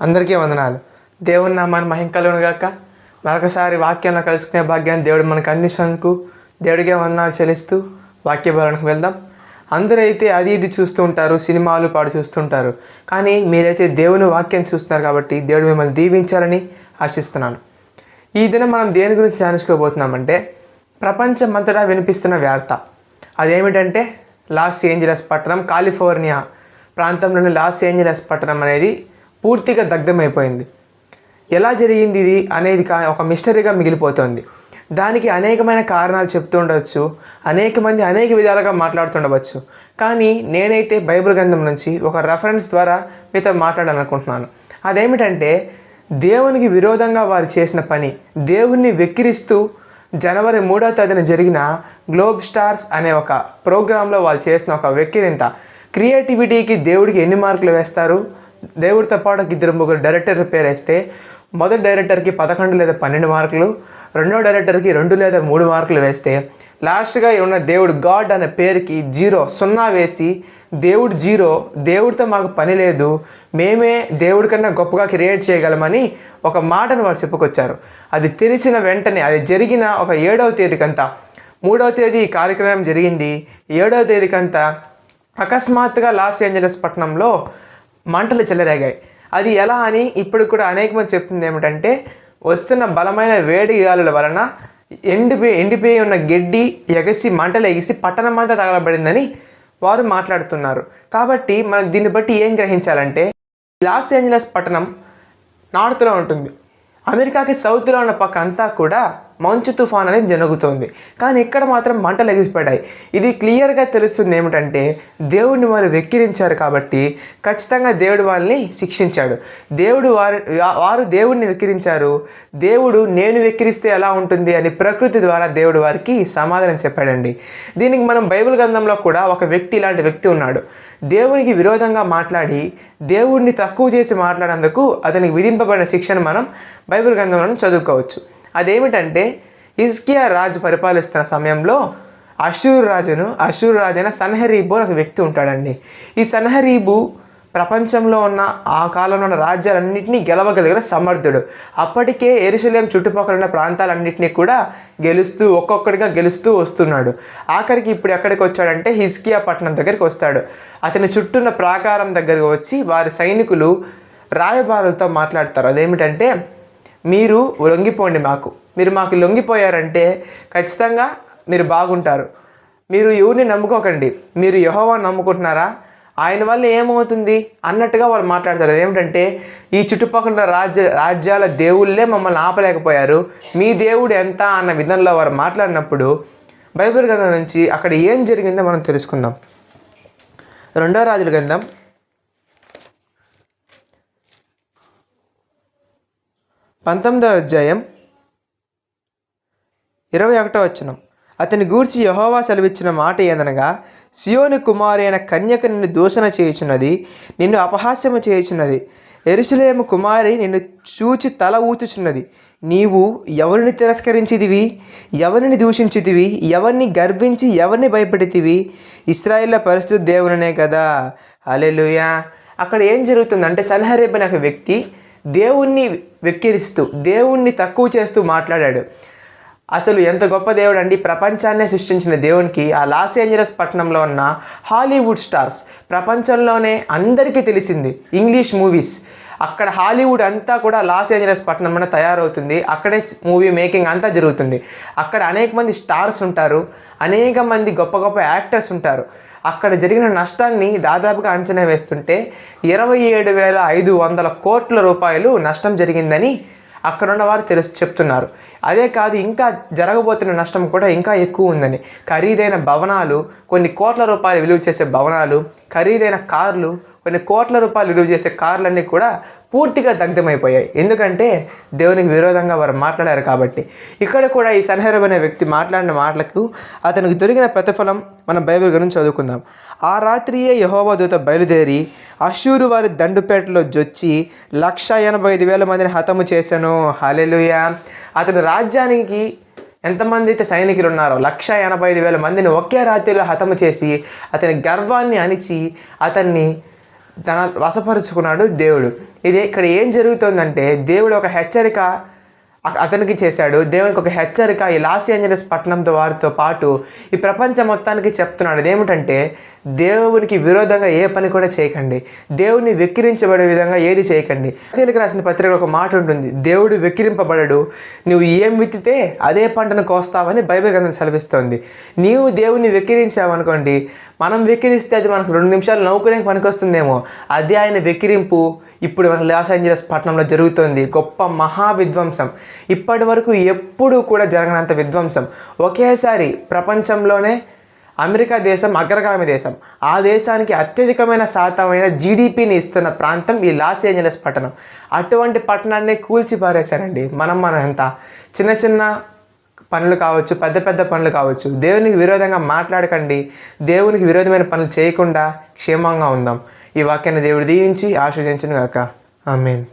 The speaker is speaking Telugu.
అందరికీ వందనాలు. దేవుని నామాన్ని మహిం గాక. మరొకసారి వాక్యంలో కలుసుకునే భాగ్యాన్ని దేవుడు మనకు అందించినందుకు దేవుడికే వందనాలు చెల్లిస్తూ వాక్య బలానికి వెళ్దాం. అందరూ అయితే అది ఇది చూస్తూ ఉంటారు సినిమాలు పాడు చూస్తుంటారు కానీ మీరైతే దేవుని వాక్యం చూస్తున్నారు కాబట్టి దేవుడు మిమ్మల్ని దీవించాలని ఆశిస్తున్నాను. ఈ దినం మనం దేని గురించి ధ్యానించుకోబోతున్నామంటే ప్రపంచమంతటా వినిపిస్తున్న వార్త. అదేమిటంటే లాస్ ఏంజలస్ పట్టణం కాలిఫోర్నియా ప్రాంతంలోని లాస్ ఏంజలస్ పట్టణం అనేది పూర్తిగా దగ్ధమైపోయింది. ఎలా జరిగింది ఇది అనేది కా ఒక మిస్టరీగా మిగిలిపోతుంది. దానికి అనేకమైన కారణాలు చెప్తూ ఉండవచ్చు అనేక మంది అనేక విధాలుగా మాట్లాడుతుండవచ్చు. కానీ నేనైతే బైబిల్ గ్రంథం నుంచి ఒక రెఫరెన్స్ ద్వారా మీతో మాట్లాడాలనుకుంటున్నాను. అదేమిటంటే దేవునికి విరోధంగా వారు చేసిన పని దేవుణ్ణి వెక్కిరిస్తూ జనవరి మూడో తేదీన జరిగిన గ్లోబ్ స్టార్స్ అనే ఒక ప్రోగ్రాంలో వాళ్ళు చేసిన ఒక వెక్కిరింత. క్రియేటివిటీకి దేవుడికి ఎన్ని మార్కులు వేస్తారు? దేవుడితో పాటు ఇద్దరు ముగ్గురు డైరెక్టర్ పేరు వేస్తే మొదటి డైరెక్టర్కి పదకొండు లేదా పన్నెండు మార్కులు రెండో డైరెక్టర్కి రెండు లేదా మూడు మార్కులు వేస్తే లాస్ట్గా ఉన్న దేవుడు గాడ్ అనే పేరుకి జీరో సున్నా వేసి దేవుడు జీరో దేవుడితో మాకు పని లేదు మేమే దేవుడి కన్నా గొప్పగా క్రియేట్ చేయగలమని ఒక మాటను వారు చెప్పుకొచ్చారు. అది తెలిసిన వెంటనే అది జరిగిన ఒక ఏడవ తేదీకంతా మూడవ తేదీ ఈ కార్యక్రమం జరిగింది ఏడవ తేదీకంతా అకస్మాత్తుగా లాస్ ఏంజలస్ పట్టణంలో మంటలు చెలరేగాయి. అది ఎలా అని ఇప్పుడు కూడా అనేక మంది చెప్తుంది ఏమిటంటే వస్తున్న బలమైన వేడి గాలుల వలన ఎండిపోయి ఎండిపోయి ఉన్న గడ్డి ఎగసి మంటలు ఎగిసి పట్టణం అంతా తగలబడిందని వారు మాట్లాడుతున్నారు. కాబట్టి మనం దీన్ని బట్టి ఏం గ్రహించాలంటే లాస్ ఏంజలస్ పట్టణం నార్త్లో ఉంటుంది. అమెరికాకి సౌత్లో ఉన్న పక్క అంతా కూడా మంచు తుఫాన్ అనేది జరుగుతుంది. కానీ ఇక్కడ మాత్రం మంటలు ఎగిసిపడ్డాయి. ఇది క్లియర్గా తెలుస్తుంది ఏమిటంటే దేవుడిని వారు వెక్కిరించారు కాబట్టి ఖచ్చితంగా దేవుడు వాళ్ళని శిక్షించాడు. దేవుడు వారు వారు దేవుడిని వెక్కిరించారు. దేవుడు నేను వెక్కిరిస్తే ఎలా ఉంటుంది అని ప్రకృతి ద్వారా దేవుడు వారికి సమాధానం చెప్పాడండి. దీనికి మనం బైబిల్ గ్రంథంలో కూడా ఒక వ్యక్తి ఇలాంటి వ్యక్తి ఉన్నాడు. దేవునికి విరోధంగా మాట్లాడి దేవుడిని తక్కువ చేసి మాట్లాడేందుకు అతనికి విధింపబడిన శిక్షను మనం బైబిల్ గ్రంథంలో చదువుకోవచ్చు. అదేమిటంటే ఇస్కియా రాజు పరిపాలిస్తున్న సమయంలో అషూర్ రాజును అషూర్ రాజైన సన్హరీబు అని ఒక వ్యక్తి ఉంటాడండి. ఈ సన్హరీబు ప్రపంచంలో ఉన్న ఆ కాలంలో ఉన్న రాజ్యాలన్నింటినీ గెలవగలిగిన సమర్థుడు. అప్పటికే ఎరుసలేం చుట్టుపక్కల ఉన్న ప్రాంతాలన్నింటినీ కూడా గెలుస్తూ ఒక్కొక్కడిగా గెలుస్తూ వస్తున్నాడు. ఆఖరికి ఇప్పుడు ఎక్కడికి వచ్చాడంటే హిస్కియా పట్టణం దగ్గరికి వస్తాడు. అతని చుట్టూన్న ప్రాకారం దగ్గరకు వచ్చి వారి సైనికులు రాయబారులతో మాట్లాడతారు. అదేమిటంటే మీరు లొంగిపోండి మాకు. మీరు మాకు లొంగిపోయారంటే ఖచ్చితంగా మీరు బాగుంటారు. మీరు ఎవరిని నమ్ముకోకండి. మీరు యహోవాని నమ్ముకుంటున్నారా? ఆయన వల్ల ఏమవుతుంది? అన్నట్టుగా వాళ్ళు మాట్లాడతారు. ఏమిటంటే ఈ చుట్టుపక్కల రాజ్య రాజ్యాల దేవుళ్ళే మమ్మల్ని ఆపలేకపోయారు. మీ దేవుడు ఎంత అన్న విధంలో వారు మాట్లాడినప్పుడు బైబిల్ గ్రంథం నుంచి అక్కడ ఏం జరిగిందో మనం తెలుసుకుందాం. రెండో రాజుల గ్రంథం పంతొమ్మిదవ అధ్యాయం ఇరవై ఒకటో వచనం. అతని గూర్చి యహోవా సెలవిచ్చిన మాట ఏదనగా సియోని కుమారి అయిన కన్యక నిన్ను దూషణ చేయుచున్నది నిన్ను అపహాస్యము చేయుచున్నది. ఎరుసలేము కుమారి నిన్ను చూచి తల ఊచుచున్నది. నీవు ఎవరిని తిరస్కరించిదివి ఎవరిని దూషించితివి? ఎవరిని గర్వించి ఎవరిని భయపెడితివి? ఇస్రాయిల్ల పరిస్థితి దేవునినే కదా అలెలుయా అక్కడ ఏం జరుగుతుందంటే సన్హరేబ్ అనే ఒక వ్యక్తి దేవుణ్ణి వెక్కిరిస్తూ దేవుణ్ణి తక్కువ చేస్తూ మాట్లాడాడు. అసలు ఎంత గొప్ప దేవుడు అండి ప్రపంచాన్నే సృష్టించిన దేవునికి ఆ లాస్ ఏంజలస్ పట్టణంలో ఉన్న హాలీవుడ్ స్టార్స్ ప్రపంచంలోనే అందరికీ తెలిసింది ఇంగ్లీష్ మూవీస్. అక్కడ హాలీవుడ్ అంతా కూడా లాస్ ఏంజలస్ పట్టణంలో తయారవుతుంది. అక్కడే మూవీ మేకింగ్ అంతా జరుగుతుంది. అక్కడ అనేక మంది స్టార్స్ ఉంటారు. అనేక మంది గొప్ప గొప్ప యాక్టర్స్ ఉంటారు. అక్కడ జరిగిన నష్టాన్ని దాదాపుగా అంచనా వేస్తుంటే ఇరవై ఏడు వేల ఐదు వందల కోట్ల రూపాయలు నష్టం జరిగిందని అక్కడున్న వారు తెలుసు చెప్తున్నారు. అదే కాదు ఇంకా జరగబోతున్న నష్టం కూడా ఇంకా ఎక్కువ ఉందని. ఖరీదైన భవనాలు కొన్ని కోట్ల రూపాయలు విలువ చేసే భవనాలు ఖరీదైన కార్లు కొన్ని కోట్ల రూపాయలు విలువ చేసే కార్లన్నీ కూడా పూర్తిగా దగ్ధమైపోయాయి. ఎందుకంటే దేవునికి విరోధంగా వారు మాట్లాడారు కాబట్టి. ఇక్కడ కూడా ఈ సన్హరబ్ అనే వ్యక్తి మాట్లాడిన మాటలకు అతనికి దొరికిన ప్రతిఫలం మనం బైబిల్ గురించి చదువుకుందాం. ఆ రాత్రియే యహోవా దూత బయలుదేరి అశూరు వారి దండుపేటలో జొచ్చి లక్ష ఎనభై ఐదు వేల మందిని హతము చేశాను. హలెలుయా అతని రాజ్యానికి ఎంతమంది అయితే సైనికులు ఉన్నారో లక్ష ఎనభై ఐదు వేల మందిని ఒకే రాత్రిలో హతము చేసి అతని గర్వాన్ని అణిచి అతన్ని తన వశపరుచుకున్నాడు దేవుడు. ఇది ఇక్కడ ఏం జరుగుతుందంటే దేవుడు ఒక హెచ్చరిక అతనికి చేశాడు. దేవునికి ఒక హెచ్చరిక ఈ లాస్ ఏంజలస్ పట్టణంతో వారితో పాటు ఈ ప్రపంచం మొత్తానికి చెప్తున్నాడు. అదేమిటంటే దేవునికి విరోధంగా ఏ పని కూడా చేయకండి. దేవుని వెక్కిరించబడే విధంగా ఏది చేయకండి. తెలుగు రాసిన పత్రిక ఒక మాట ఉంటుంది. దేవుడు వెక్కిరింపబడడు. నువ్వు ఏం విత్తితే అదే పంటను కోస్తావని బైబిల్ గ్రంథం సెలవిస్తోంది. నీవు దేవుని వెక్కిరించావనుకోండి మనం వెక్కిరిస్తే అది మనకు రెండు నిమిషాలు నవ్వుకునే పనికొస్తుందేమో. అదే ఆయన వెక్కిరింపు ఇప్పుడు మన లాస్ ఏంజలస్ పట్టణంలో జరుగుతోంది. గొప్ప మహా విధ్వంసం ఇప్పటి వరకు ఎప్పుడూ కూడా జరగనంత విధ్వంసం. ఒకేసారి ప్రపంచంలోనే అమెరికా దేశం అగ్రగామి దేశం. ఆ దేశానికి అత్యధికమైన శాతమైన జీడిపిని ఇస్తున్న ప్రాంతం ఈ లాస్ ఏంజలస్ పట్టణం. అటువంటి పట్టణాన్ని కూల్చిపారేశారండి మనం మనం ఎంత చిన్న చిన్న పనులు కావచ్చు పెద్ద పెద్ద పనులు కావచ్చు. దేవునికి విరోధంగా మాట్లాడకండి. దేవునికి విరోధమైన పనులు చేయకుండా క్షేమంగా ఉందాం. ఈ వాక్యాన్ని దేవుడు దీవించి ఆశ్రదించును గాక ఆమెన్.